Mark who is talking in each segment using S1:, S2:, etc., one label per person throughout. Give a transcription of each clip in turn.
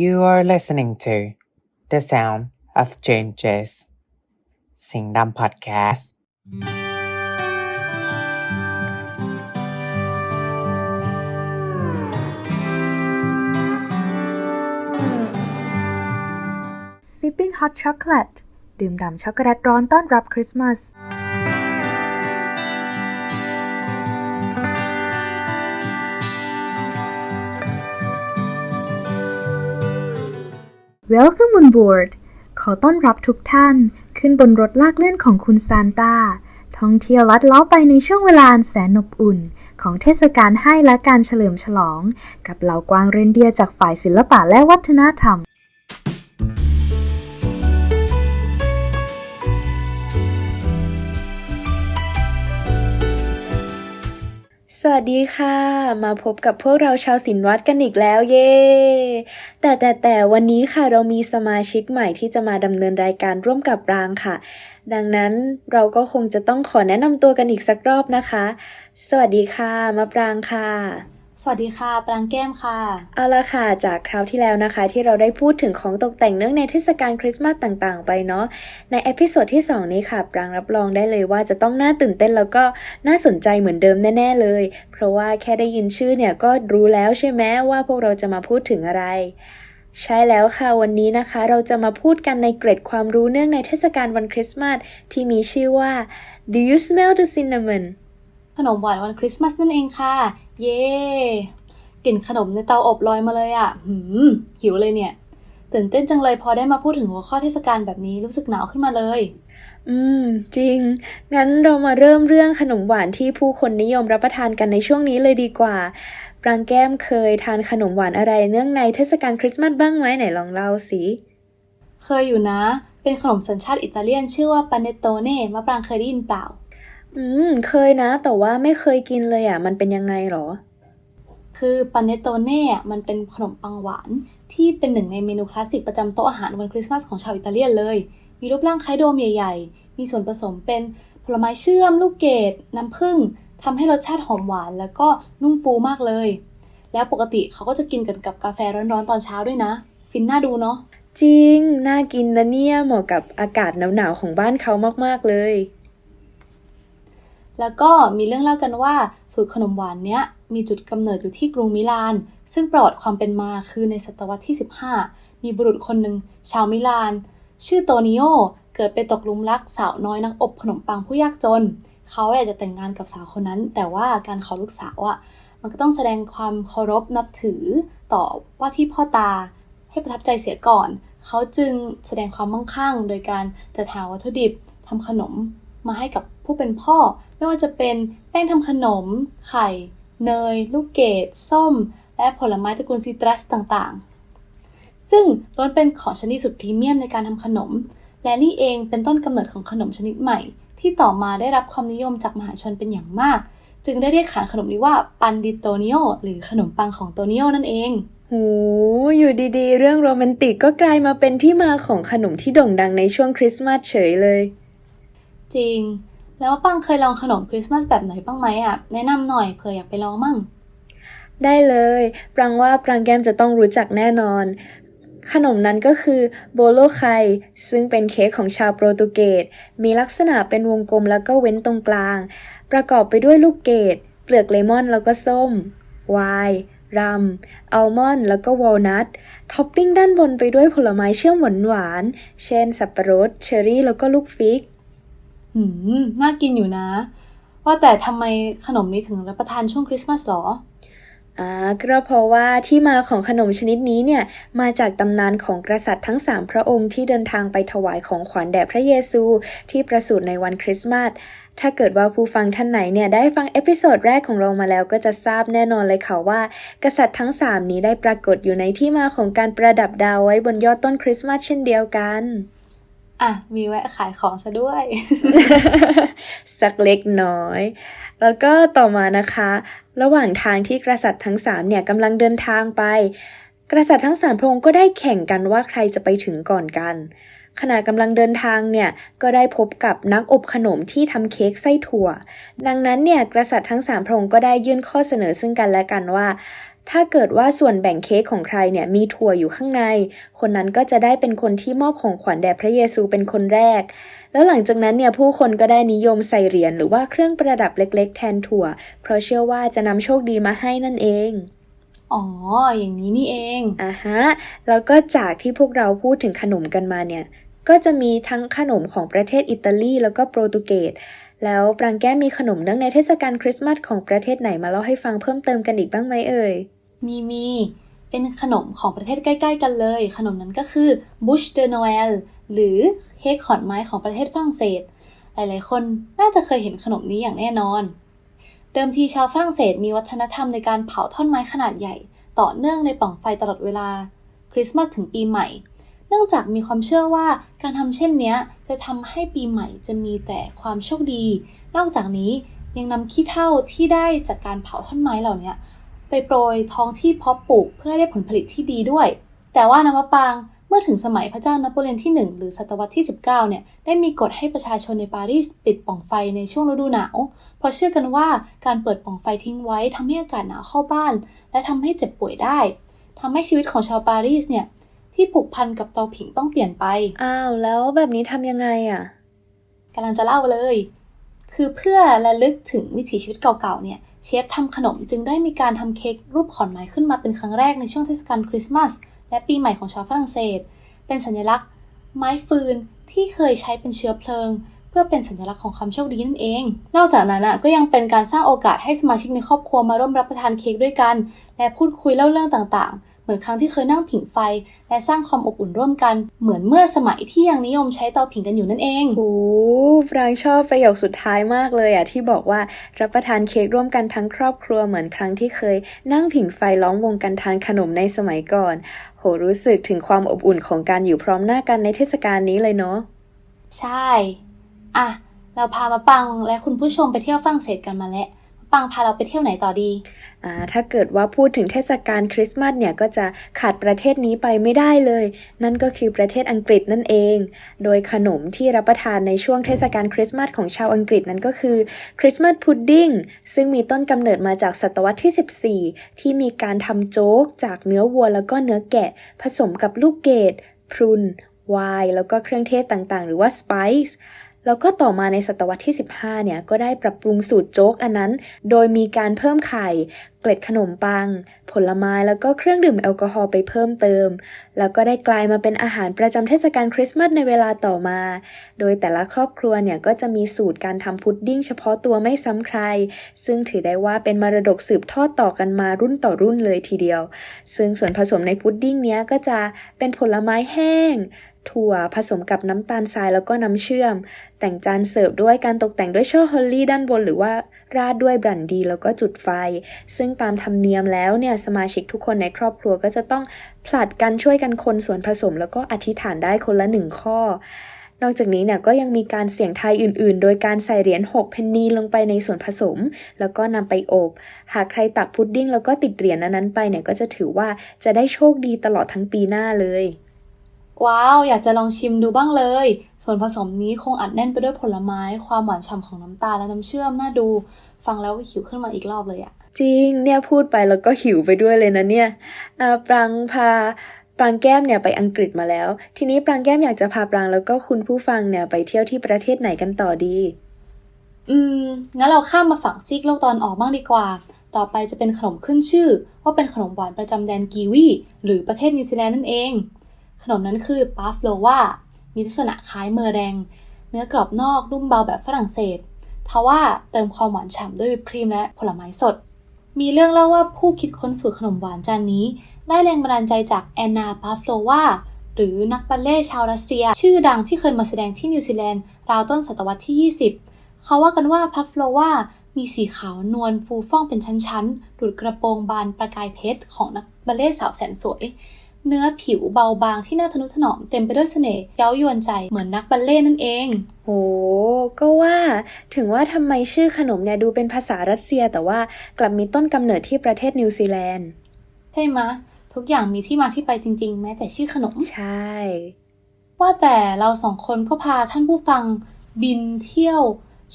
S1: You are listening to The Sound of Changes สิงห์ดำพอดแคสต์
S2: Sipping Hot Chocolate ดื่มด่ำช็อกโกแลตร้อนต้อนรับคริสต์มาส Welcome on board ขอต้อนรับทุกท่าน ขึ้นบนรถลากเลื่อนของคุณซานตาท่องเที่ยวลัดเล้อไปในช่วงเวลาแสนอบอุ่น ของเทศกาลให้และการเฉลิมฉลอง กับเหล่ากวางเรนเดียจากฝ่ายศิลปะและวัฒนธรรม
S3: วัสดีค่ะ มาพบกับพวกเราชาวศิลวัดกันอีกแล้วเย้แต่แต่แต่วันนี้ค่ะเรามีสมาชิกใหม่ที่จะมาดำเนินรายการร่วมกับรางค่ะ ดังนั้นเราก็คงจะต้องขอแนะนำตัวกันอีกสักรอบนะคะ สวัสดีค่ะมะปรางค่ะ
S4: วัสดีค่ะ ปรางแก้มค่ะ
S3: เอาละค่ะ จากคราวที่แล้วนะคะ ที่เราได้พูดถึงของตกแต่งเนื่องในเทศกาลคริสต์มาสต่างๆ ไปเนาะ ในเอพิโซดที่ 2 นี้ค่ะ ปรางรับรองได้เลยว่าจะต้องน่าตื่นเต้นแล้วก็น่าสนใจเหมือนเดิมแน่ ๆ เลย เพราะว่าแค่ได้ยินชื่อเนี่ยก็รู้แล้วใช่ไหมว่าพวกเราจะมาพูดถึงอะไรใช่แล้วค่ะวันนี้นะคะ เราจะมาพูดกันในเกร็ดความรู้เนื่องในเทศกาลวันคริสต์มาสที่มีชื่อว่า Do you smell the cinnamon
S4: ขนมหวานวันคริสต์มาสนั่นเองค่ะ เย้กลิ่นขนมในเตาอบลอยมาเลยอะ่ะ หืม หิวเลยเนี่ย ตื่นเต้นจังเลยพอได้มาพูดถึงหัวข้อเทศกาลแบบนี้รู้สึกหนาวขึ้นมาเลย
S3: อืม จริง งั้นเรามาเริ่มเรื่องขนมหวานที่ผู้คนนิยมรับประทานกันในช่วงนี้เลยดีกว่าปรางแก้มเคยทานขนมหวานอะไรเนื่องในเทศกาลคริสต์มาสบ้างไหมไหนลองเล่าสิ
S4: เคยอยู่นะ เป็นขนมสัญชาติอิตาเลียนชื่อว่าปาเนโตเน่มะปรางเคยได้ยินเปล่า
S3: อืม เคยนะ แต่ว่าไม่เคยกินเลยอะ มันเป็นยังไงหรอ
S4: คือปาเนโตเน่อะมันเป็นขนมปังหวาน ที่เป็นหนึ่งในเมนูคลาสสิกประจำโต๊ะอาหารวันคริสต์มาสของชาวอิตาเลียนเลย มีรูปร่างคล้ายโดมใหญ่ๆ มีส่วนผสมเป็นผลไม้เชื่อม ลูกเกดน้ำผึ้งทำให้รสชาติหอมหวานแล้วก็นุ่มฟูมากเลย แล้วปกติเขาก็จะกินกันกับกาแฟร้อนๆตอนเช้าด้วยนะ ฟินน่าดูเนาะ
S3: จริง น่ากินนะเนี่ย เหมาะกับอากาศหนาวๆของบ้านเขามากๆเลย
S4: แล้วก็มีเรื่องเล่ากันว่าสูตรขนมหวานเนี้ยมีจุดกำเนิดอยู่ที่กรุงมิลาน ซึ่งประวัติความเป็นมาคือในศตวรรษที่ 15 มีบุรุษคนหนึ่งชาวมิลาน ชื่อโตนิโอเกิดไปตกลุมรักสาวน้อยนักอบขนมปังผู้ยากจน เขาอยากจะแต่งงานกับสาวคนนั้น แต่ว่าการขอลูกสาวอะมันก็ต้องแสดงความเคารพนับถือต่อว่าที่พ่อตาให้ประทับใจเสียก่อน เขาจึงแสดงความมั่งคั่ง โดยการจัดหาวัตถุดิบทำขนมมาให้กับ ผู้เป็นพ่อ ไม่ว่าจะเป็นแป้งทำขนม ไข่ เนย ลูกเกดส้ม และผลไม้ตระกูลซิตรัสต่างๆ ซึ่งล้วนเป็นของชนิดสุดพรีเมียมในการทำขนม และนี่เองเป็นต้นกำเนิดของขนมชนิดใหม่ ที่ต่อมาได้รับความนิยมจากมหาชนเป็นอย่างมาก จึงได้เรียกขานขนมนี้ว่าปันดิโตนิโอหรือขนมปังของโตนิโอนั่นเอง
S3: หูอยู่ดีๆ เรื่องโรแมนติกก็กลายมาเป็นที่มาของขนมที่โด่งดังในช่วงคริสต์มาสเฉยเลย
S4: จริง แล้วปังเคยลองขนมคริสต์มาสแบบไหนบ้างไหมอะ แนะนำหน่อยเผื่ออยากไปลองมั่ง
S3: ได้เลย ปรางว่าปรางแก้มจะต้องรู้จักแน่นอน ขนมนั้นก็คือโบโลไคซึ่งเป็นเค้กของชาวโปรตุเกส มีลักษณะเป็นวงกลมแล้วก็เว้นตรงกลาง ประกอบไปด้วยลูกเกด เปลือกเลมอนแล้วก็ส้มไวน์รัมอัลมอนด์แล้วก็วอลนัทท็อปปิ้งด้านบนไปด้วยผลไม้เชื่อมหวานๆเช่น สับปะรด เชอร์รี่ แล้วก็ลูกฟิกื
S4: ม น่ากินอยู่นะ ว่าแต่ทำไมขนมนี้ถึงรับประทานช่วงคริสต์มาสหรอ
S3: อ่าก็เพราะว่าที่มาของขนมชนิดนี้เนี่ย มาจากตำนานของกษัตริย์ทั้ง 3 พระองค์ที่เดินทางไปถวายของขวัญแด่พระเยซูที่ประสูติในวันคริสต์มาสถ้าเกิดว่าผู้ฟังท่านไหนเนี่ยได้ฟังเอพิโซดแรกของเรามาแล้วก็จะทราบแน่นอนเลยค่ะว่า กษัตริย์ทั้ง 3 นี้ได้ปรากฏอยู่ในที่มาของการประดับดาวไว้บนยอดต้นคริสต์มาสเช่นเดียวกัน
S4: อะ มีแวะขายของซะด้วย
S3: สักเล็กน้อย แล้วก็ต่อมานะคะ ระหว่างทางที่กษัตริย์ทั้งสามเนี่ยกำลังเดินทางไป กษัตริย์ทั้งสามพระองค์ก็ได้แข่งกันว่าใครจะไปถึงก่อนกัน ขณะกำลังเดินทางเนี่ยก็ได้พบกับนักอบขนมที่ทำเค้กไส้ถั่ว ดังนั้นเนี่ยกษัตริย์ทั้งสามพระองค์ก็ได้ยื่นข้อเสนอซึ่งกันและกันว่า ถ้าเกิดว่าส่วนแบ่งเค้กของใครเนี่ยมีถั่วอยู่ข้างใน คนนั้นก็จะได้เป็นคนที่มอบของขวัญแด่พระเยซูเป็นคนแรก แล้วหลังจากนั้นเนี่ยผู้คนก็ได้นิยมใส่เหรียญหรือว่าเครื่องประดับเล็ก ๆ แทนถั่ว เพราะเชื่อว่าจะนำโชคดีมาให้นั่นเอง
S4: อ๋อ อย่างนี้นี่เอง
S3: อ่าฮะ แล้วก็จากที่พวกเราพูดถึงขนมกันมาเนี่ย ก็จะมีทั้งขนมของประเทศอิตาลีแล้วก็โปรตุเกส แล้วปรางแก้มมีขนมเนื่องในเทศกาลคริสต์มาสของประเทศไหนมาเล่าให้ฟังเพิ่มเติมกันอีกบ้างไหมเอ่ย
S4: มีมีเป็นขนมของประเทศใกล้ ๆ กันเลย ขนมนั้นก็คือ Bouche de Noël หรือเค้กขอนไม้ของประเทศฝรั่งเศส หลายๆ คนน่าจะเคยเห็นขนมนี้อย่างแน่นอน เดิมทีชาวฝรั่งเศสมีวัฒนธรรมในการเผาท่อนไม้ขนาดใหญ่ ต่อเนื่องในป่องไฟตลอดเวลา คริสต์มาสถึงปีใหม่ เนื่องจากมีความเชื่อว่าการทำเช่นนี้จะทำให้ปีใหม่จะมีแต่ความโชคดี นอกจากนี้ยังนำขี้เถ้าที่ได้จากการเผาท่อนไม้เหล่านี้ ไปโปรยท้องที่เพาะปลูกเพื่อให้ได้ผลผลิตที่ดีด้วย แต่ว่านมะปรางเมื่อถึงสมัยพระเจ้านโปเลียนที่ 1 หรือศตวรรษที่ 19 เนี่ย ได้มีกฎให้ประชาชนในปารีสปิดปล่องไฟในช่วงฤดูหนาว เพราะเชื่อกันว่าการเปิดปล่องไฟทิ้งไว้ทำให้อากาศหนาวเข้าบ้าน และทำให้เจ็บป่วยได้ทำให้ชีวิตของชาวปารีสเนี่ย ที่ผูกพันกับเตาผิงต้องเปลี่ยนไป
S3: อ้าว แล้วแบบนี้ทำยังไงอะ
S4: กำลังจะเล่าเลย คือเพื่อระลึกถึงวิถีชีวิตเก่าๆ เนี่ยเชฟทำขนมจึงได้มีการทำเค้กรูปขอนไม้ขึ้นมาเป็นครั้งแรกในช่วงเทศกาลคริสต์มาสและปีใหม่ของชาวฝรั่งเศส เป็นสัญลักษณ์ ไม้ฟืนที่เคยใช้เป็นเชื้อเพลิง เพื่อเป็นสัญลักษณ์ของความโชคดีนั่นเอง นอกจากนั้นก็ยังเป็นการสร้างโอกาสให้สมาชิกในครอบครัวมาร่วมรับประทานเค้กด้วยกัน และพูดคุยเล่าเรื่องต่างๆ เหมือนครั้งที่เคยนั่งผิงไฟ และสร้างความอบอุ่นร่วมกัน เหมือนเมื่อสมัยที่ยังนิยมใช้เตาผิงกันอยู่นั่นเอง
S3: โอ้ปรางชอบประโยคสุดท้ายมากเลยอะที่บอกว่ารับประทานเค้กร่วมกันทั้งครอบครัวเหมือนครั้งที่เคยนั่งผิงไฟล้อมวงกันทานขนมในสมัยก่อน โหรู้สึกถึงความอบอุ่นของการอยู่พร้อมหน้ากันในเทศกาลนี้เลยเนาะ
S4: ใช่ อะ เราพามาปังและคุณผู้ชมไปเที่ยวฝรั่งเศสกันมาแล้วมา ปังพาเราไปเที่ยวไหนต่อดี
S3: อ่าถ้าเกิดว่าพูดถึงเทศกาลคริสต์มาสเนี่ยก็จะขาดประเทศนี้ไปไม่ได้เลย นั่นก็คือประเทศอังกฤษนั่นเอง โดยขนมที่รับประทานในช่วงเทศกาลคริสต์มาสของชาวอังกฤษนั้นก็คือคริสต์มาสพุดดิ้งซึ่งมีต้นกำเนิดมาจากศตวรรษที่ 14 ที่มีการทำโจ๊กจากเนื้อวัวแล้วก็เนื้อแกะ ผสมกับลูกเกดพรุนไวน์แล้วก็เครื่องเทศต่างๆ หรือว่าสไปซ์ แล้วก็ต่อมาในศตวรรษที่ 15 เนี่ยก็ได้ปรับปรุงสูตรโจ๊กอันนั้น โดยมีการเพิ่มไข่ เกล็ดขนมปัง ผลไม้แล้วก็เครื่องดื่มแอลกอฮอล์ไปเพิ่มเติม แล้วก็ได้กลายมาเป็นอาหารประจำเทศกาลคริสต์มาสในเวลาต่อมา โดยแต่ละครอบครัวเนี่ยก็จะมีสูตรการทำพุดดิ้งเฉพาะตัวไม่ซ้ำใคร ซึ่งถือได้ว่าเป็นมรดกสืบทอดต่อกันมารุ่นต่อรุ่นเลยทีเดียว ซึ่งส่วนผสมในพุดดิ้งเนี้ยก็จะเป็นผลไม้แห้ง ถั่วผสมกับน้ำตาลทรายแล้วก็น้ำเชื่อม แต่งจานเสิร์ฟด้วยการตกแต่งด้วยช่อฮอลลี่ด้านบน หรือว่าราดด้วยบรันดีแล้วก็จุดไฟ ซึ่งตามธรรมเนียมแล้วเนี่ยสมาชิกทุกคนในครอบครัวก็จะต้องผลัดกันช่วยกันคนส่วนผสม แล้วก็อธิษฐานได้คนละหนึ่งข้อ นอกจากนี้เนี่ยก็ยังมีการเสี่ยงทายอื่น ๆ โดยการใส่เหรียญ6เพนนีลงไปในส่วนผสม แล้วก็นำไปอบ หากใครตักพุดดิ้งแล้วก็ติดเหรียญอันนั้นไปเนี่ยก็จะถือว่าจะได้โชคดีตลอดทั้งปีหน้าเลย
S4: ว้าว อยากจะลองชิมดูบ้างเลย ส่วนผสมนี้คงอัดแน่นไปด้วยผลไม้ ความหวานฉ่ำของน้ำตาลและน้ำเชื่อมน่าดู ฟังแล้วก็หิวขึ้นมาอีกรอบเลยอะ
S3: จริง เนี่ยพูดไปแล้วก็หิวไปด้วยเลยนะเนี่ยอ่าปรางพาปรางแก้มเนี่ยไปอังกฤษมาแล้ว ทีนี้ปรางแก้มอยากจะพาปรางแล้วก็คุณผู้ฟังเนี่ยไปเที่ยวที่ประเทศไหนกันต่อดี
S4: อืม งั้นเราข้ามมาฝั่งซีกโลกตอนออกบ้างดีกว่า ต่อไปจะเป็นขนมขึ้นชื่อ ว่าเป็นขนมหวานประจำแดนกีวี หรือประเทศนิวซีแลนด์นั่นเอง ขนมนั้นคือปาฟโลวามีลักษณะคล้ายเมอแรงเนื้อกรอบนอกนุ่มเบาแบบฝรั่งเศสทว่าเติมความหวานฉ่ำด้วยวิปครีมและผลไม้สด มีเรื่องเล่าว่าผู้คิดค้นสูตรขนมหวานจานนี้ ได้แรงบันดาลใจจากแอนนาปาฟโลวาหรือนักบัลเล่ชาวรัสเซีย ชื่อดังที่เคยมาแสดงที่นิวซีแลนด์ราวต้นศตวรรษที่ 20 เขาว่ากันว่าพัฟโลวามีสีขาวนวลฟูฟ่องเป็นชั้นๆ ดูดกระโปรงบานประกายเพชรของนักบัลเล่สาวแสนสวย เนื้อผิวเบาบางที่น่าทนุถนอมเต็มไปด้วยเสน่ห์เย้ายวนใจเหมือนนักบัลเล่ต์นั่นเอง
S3: โหก็ว่าถึงว่าทำไมชื่อขนมเนี่ยดูเป็นภาษารัสเซีย แต่ว่ากลับมีต้นกำเนิดที่ประเทศนิวซีแลนด์
S4: ใช่ไหมะทุกอย่างมีที่มาที่ไปจริง ๆ แม้แต่ชื่อขนม
S3: ใช่
S4: ว่าแต่เราสองคนก็พาท่านผู้ฟังบินเที่ยว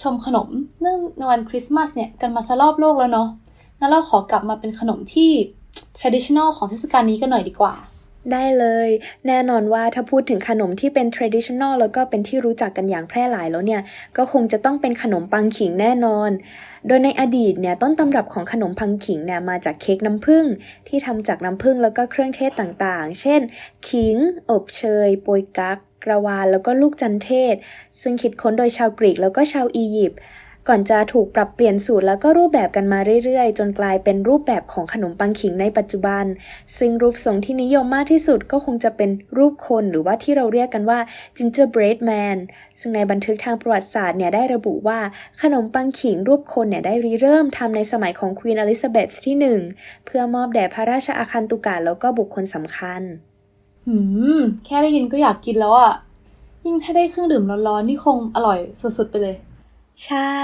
S4: ชมขนม เนื่องในวันคริสต์มาสเนี่ยกันมาซะรอบโลกแล้วเนาะงั้นเราขอกลับมาเป็นขนมที่ traditional ของเทศกาลนี้กันหน่อยดีกว่า
S3: ได้เลย แน่นอนว่าถ้าพูดถึงขนมที่เป็น traditional แล้วก็เป็นที่รู้จักกันอย่างแพร่หลายแล้วเนี่ย ก็คงจะต้องเป็นขนมปังขิงแน่นอน โดยในอดีตเนี่ยต้นตำรับของขนมปังขิงเนี่ยมาจากเค้กน้ำผึ้งที่ทำจากน้ำผึ้งแล้วก็เครื่องเทศต่างๆ เช่น ขิง อบเชยโปยกั๊กกระวานแล้วก็ลูกจันเทศ ซึ่งคิดค้นโดยชาวกรีกแล้วก็ชาวอียิปต์ ก่อนจะถูกปรับเปลี่ยนสูตรแล้วก็รูปแบบกันมาเรื่อยๆ จนกลายเป็นรูปแบบของขนมปังขิงในปัจจุบัน ซึ่งรูปทรงที่นิยมมากที่สุดก็คงจะเป็นรูปคนหรือว่าที่เราเรียกกันว่า gingerbread man ซึ่งในบันทึกทางประวัติศาสตร์เนี่ยได้ระบุว่าขนมปังขิงรูปคนเนี่ยได้ริเริ่มทำในสมัยของควีนอลิซาเบธที่ 1 เพื่อมอบแด่พระราชอาคันตุกาแล้วก็บุคคลสำคัญ
S4: หืม แค่ได้ยินก็อยากกินแล้วอะ่ะ ยิ่งถ้าได้เครื่องดื่มร้อนๆ นี่คงอร่อยสุดๆ ไปเลย
S3: ใช่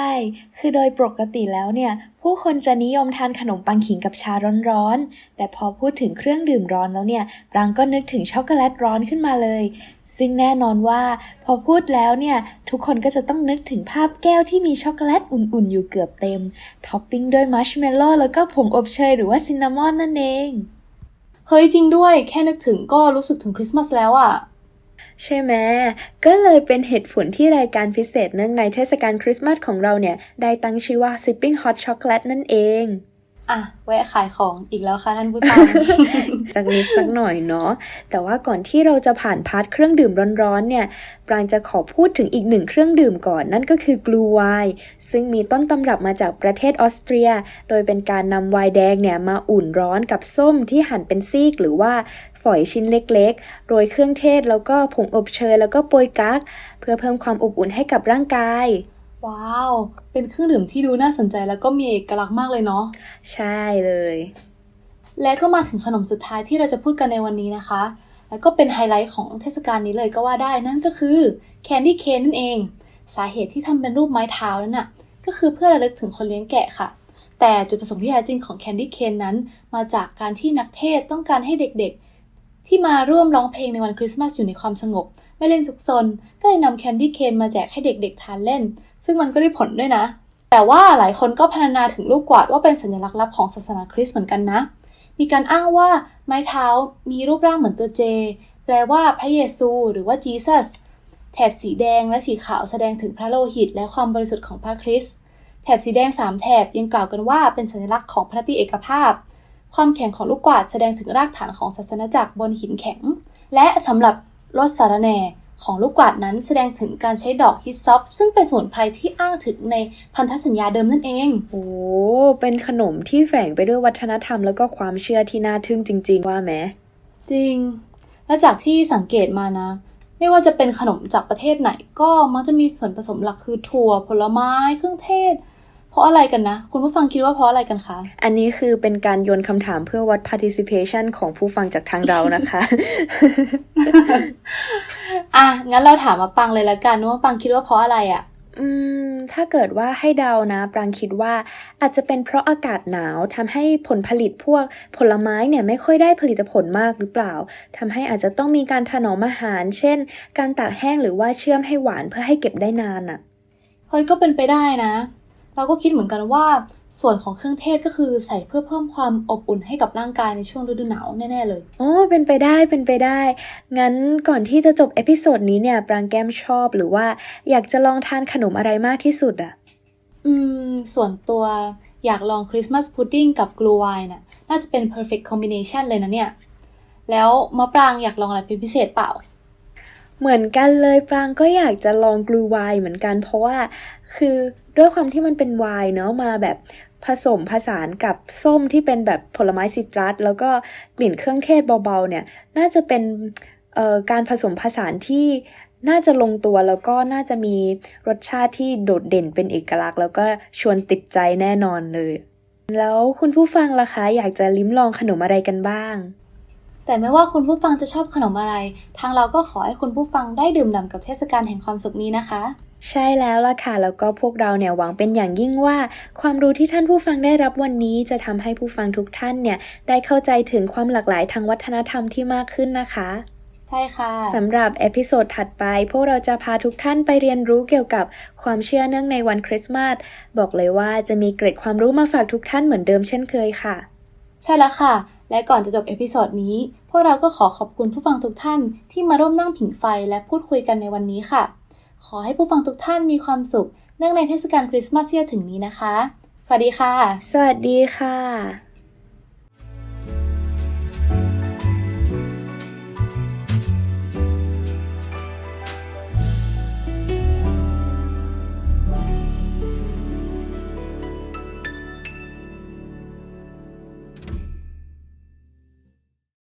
S3: คือโดยปกติแล้วเนี่ย ผู้คนจะนิยมทานขนมปังขิงกับชาร้อนๆ แต่พอพูดถึงเครื่องดื่มร้อนแล้วเนี่ย ปรางก็นึกถึงช็อกโกแลตร้อนขึ้นมาเลย ซึ่งแน่นอนว่า พอพูดแล้วเนี่ย ทุกคนก็จะต้องนึกถึงภาพแก้วที่มีช็อกโกแลตอุ่นๆ อยู่เกือบเต็ม ท็อปปิ้งด้วยมัชเมลโล่แล้วก็ผงอบเชยหรือว่าซินนามอนนั่นเอง
S4: เฮ้ยจริงด้วย แค่นึกถึงก็รู้สึกถึงคริสต์มาสแล้วอะ่ะ
S3: ใช่ไหมก็เลยเป็นเหตุผลที่รายการพิเศษเนื่องในเทศกาลคริสต์มาสของเราเนี่ย ได้ตั้งชื่อว่า Sipping Hot Chocolate นั่นเอง
S4: อะแวะขายของอีกแล้วค่ะท่านผู้ฟัง
S3: สักนิดสักหน่อยเนาะแต่ว่าก่อนที่เราจะผ่านพาร์ทเครื่องดื่มร้อนๆเนี่ยปรางจะขอพูดถึงอีกหนึ่งเครื่องดื่มก่อน นั่นก็คือกลูไวน์ซึ่งมีต้นตำรับมาจากประเทศออสเตรีย โดยเป็นการนำไวน์แดงเนี่ยมาอุ่นร้อนกับส้มที่หั่นเป็นซีกหรือว่าฝอยชิ้นเล็กๆ โรยเครื่องเทศแล้วก็ผงอบเชยแล้วก็โปยกั๊กเพื่อเพิ่มความอบอุ่นให้กับร่างกาย
S4: ว้าว เป็นเครื่องดื่มที่ดูน่าสนใจแล้วก็มีเอกลักษณ์มากเลยเนาะ
S3: ใช่เลย
S4: และก็มาถึงขนมสุดท้ายที่เราจะพูดกันในวันนี้นะคะ แล้วก็เป็นไฮไลท์ของเทศกาลนี้เลยก็ว่าได้นั่นก็คือแคนดี้เคนนั่นเอง สาเหตุที่ทำเป็นรูปไม้เท้านั่นน่ะ ก็คือเพื่อระลึกถึงคนเลี้ยงแกะค่ะ แต่จุดประสงค์ที่แท้จริงของแคนดี้เคนนั้น มาจากการที่นักเทศต้องการให้เด็กๆ ที่มาร่วมร้องเพลงในวันคริสต์มาสอยู่ในความสงบ ไม่เล่นซุกซนก็เลยนำแคนดี้เคนมาแจกให้เด็กๆทานเล่น ซึ่งมันก็ได้ผลด้วยนะ แต่ว่าหลายคนก็พรรณนาถึงลูกกวาดว่าเป็นสัญลักษณ์ลับของศาสนาคริสต์เหมือนกันนะ มีการอ้างว่าไม้เท้ามีรูปร่างเหมือนตัวเจ แปลว่าพระเยซูหรือว่า Jesus แถบสีแดงและสีขาวแสดงถึงพระโลหิต และความบริสุทธิ์ของพระคริสต์แถบสีแดง 3 แถบยังกล่าวกันว่าเป็นสัญลักษณ์ของพระตรีเอกภาพ ความแข็งของลูกกวาดแสดงถึงรากฐานของศาสนาจักรบนหินแข็ง และสำหรับ รสสารแหน่ของลูกกวาดนั้นแสดงถึงการใช้ดอกฮิสซอปซึ่งเป็นสมุนไพรที่อ้างถึงในพันธสัญญาเดิมนั่นเอง
S3: โอ้ เป็นขนมที่แฝงไปด้วยวัฒนธรรมแล้วก็ความเชื่อที่น่าทึ่งจริง ๆ ว่าไหม
S4: จริง และจากที่สังเกตมานะ ไม่ว่าจะเป็นขนมจากประเทศไหนก็มักจะมีส่วนผสมหลักคือถั่วผลไม้เครื่องเทศเพ ราะอะไรกันนะ คุณผู้ฟังคิดว่าเพราะอะไรกันคะ
S3: อันนี้คือเป็นการโยนคำถามเพื่อวัด participation ของผู้ฟังจากทางเรานะคะ
S4: อะ งั้นเราถามมาปังเลยละกันว่าปังคิดว่าเพราะอะไรอะ่ะ
S3: อืมถ้าเกิดว่าให้เดานะ ปรางคิดว่าอาจจะเป็นเพราะอากาศหนาวทำให้ผลผลิตพวกผลไม้เนี่ยไม่ค่อยได้ผลิตผลมากหรือเปล่าทำให้อาจจะต้องมีการถนอมอาหาร เช่น การตากแห้งหรือว่าเชื่อมให้หวานเพื่อให้เก็บได้นานอะ
S4: เฮ้ยก็เป็นไปได้นะ เราก็คิดเหมือนกันว่า ส่วนของเครื่องเทศก็คือใส่เพื่อเพิ่มความอบอุ่นให้กับร่างกายในช่วงฤดูหนาวแน่ๆเลย
S3: อ๋อเป็นไปได้เป็นไปได้ งั้นก่อนที่จะจบเอพิโซดนี้เนี่ยปรางแก้มชอบหรือว่าอยากจะลองทานขนมอะไรมากที่สุดอะ
S4: อืม ส่วนตัวอยากลองคริสต์มาสพุดดิ้งกับกลูไวน์น่ะน่าจะเป็น perfect combination เลยนะเนี่ย แล้วมะปรางอยากลองอะไรเป็นพิเศษเปล่า
S3: เหมือนกันเลยปรางก็อยากจะลองกลูไวน์เหมือนกัน เพราะว่าคือ ด้วยความที่มันเป็นไวน์เนาะมาแบบผสมผสานกับส้มที่เป็นแบบผลไม้ซิตรัส แล้วก็กลิ่นเครื่องเทศเบาๆเนี่ย น่าจะเป็นการผสมผสานที่น่าจะลงตัวแล้วก็น่าจะมีรสชาติที่โดดเด่นเป็นเอกลักษณ์ แล้วก็ชวนติดใจแน่นอนเลย แล้วคุณผู้ฟังล่ะคะอยากจะลิ้มลองขนมอะไรกันบ้าง
S4: แต่ไม่ว่าคุณผู้ฟังจะชอบขนมอะไร ทางเราก็ขอให้คุณผู้ฟังได้ดื่มด่ำกับเทศกาลแห่งความสุขนี้นะคะ
S3: ใช่แล้วล่ะค่ะ แล้วก็พวกเราเนี่ยหวังเป็นอย่างยิ่งว่า ความรู้ที่ท่านผู้ฟังได้รับวันนี้จะทำให้ผู้ฟังทุกท่านเนี่ยได้เข้าใจถึงความหลากหลายทางวัฒนธรรมที่มากขึ้นนะคะ
S4: ใช่ค่ะ
S3: สำหรับเอพิโซดถัดไป พวกเราจะพาทุกท่านไปเรียนรู้เกี่ยวกับความเชื่อเนื่องในวันคริสต์มาสบอกเลยว่าจะมีเกร็ดความรู้มาฝากทุกท่านเหมือนเดิมเช่นเคยค่ะ
S4: ใช่แล้วค่ะ และก่อนจะจบเอพิโซดนี้ พวกเราก็ขอขอบคุณผู้ฟังทุกท่านที่มาร่วมนั่งผิงไฟและพูดคุยกันในวันนี้ค่ะ ขอให้ผู้ฟังทุกท่านมีความสุข เนื่องในเทศกาลคริสต์มาสที่จะถึงนี้นะคะ สวัสดีค่ะ
S3: สวัสดีค่ะ